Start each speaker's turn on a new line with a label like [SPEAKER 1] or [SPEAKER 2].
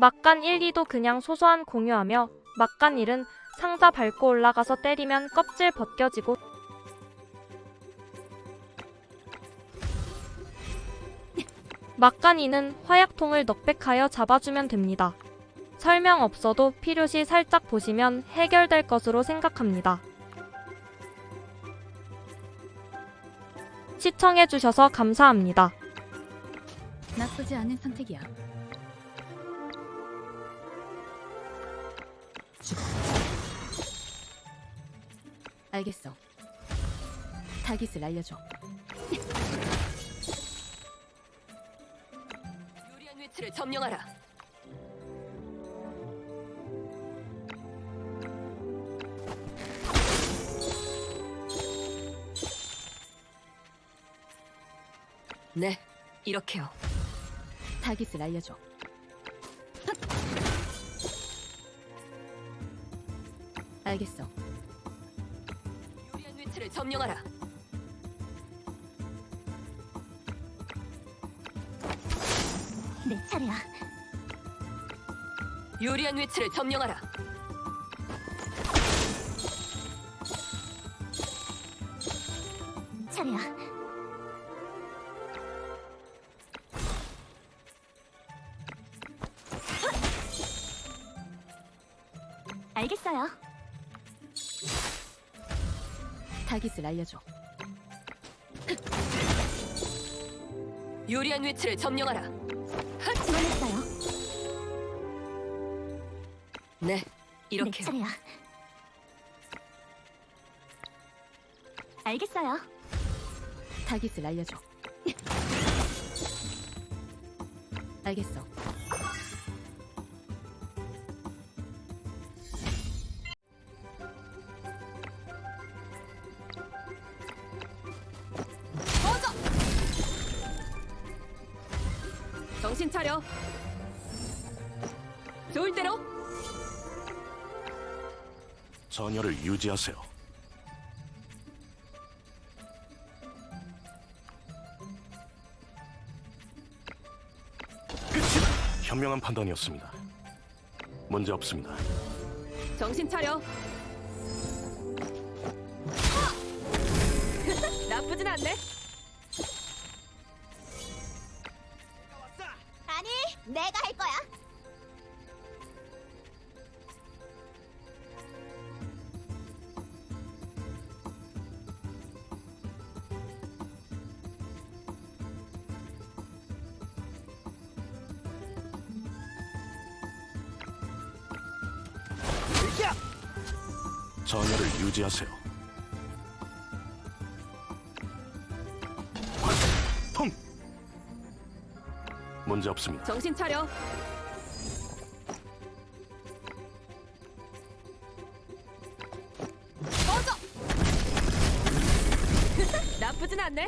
[SPEAKER 1] 막간 1, 2도 그냥 소소한 공유하며 막간 1은 상자 밟고 올라가서 때리면 껍질 벗겨지고 막간 2는 화약통을 넉백하여 잡아주면 됩니다. 설명 없어도 필요시 살짝 보시면 해결될 것으로 생각합니다. 시청해주셔서 감사합니다.
[SPEAKER 2] 나쁘지 않은 선택이야. 죽어. 알겠어. 타깃을 알려줘.
[SPEAKER 3] 유리한 위치를 점령하라. 네, 이렇게요.
[SPEAKER 2] 타깃을 알려줘. 알겠어.
[SPEAKER 3] 유리한 위치를 점령하라.
[SPEAKER 2] 내 차례야.
[SPEAKER 3] 유리한 위치를 점령하라.
[SPEAKER 2] 차례야. 알겠어요. 타깃을 알려줘.
[SPEAKER 3] 유리한 위치를 점령하라.
[SPEAKER 2] 지원했어요.
[SPEAKER 3] 네,
[SPEAKER 2] 내
[SPEAKER 3] 이렇게요.
[SPEAKER 2] 차례야. 알겠어요. 타깃을 알려줘. 알겠어.
[SPEAKER 3] 정신 차려. 좋을 대로.
[SPEAKER 4] 전열을 유지하세요. 끝이다. 현명한 판단이었습니다. 문제 없습니다.
[SPEAKER 3] 정신 차려. 나쁘진 않네.
[SPEAKER 5] 내가 할 거야.
[SPEAKER 4] 전열을 유지하세요. 문제 없습니다.
[SPEAKER 3] 정신 차려. 꺼져. 나쁘진 않네.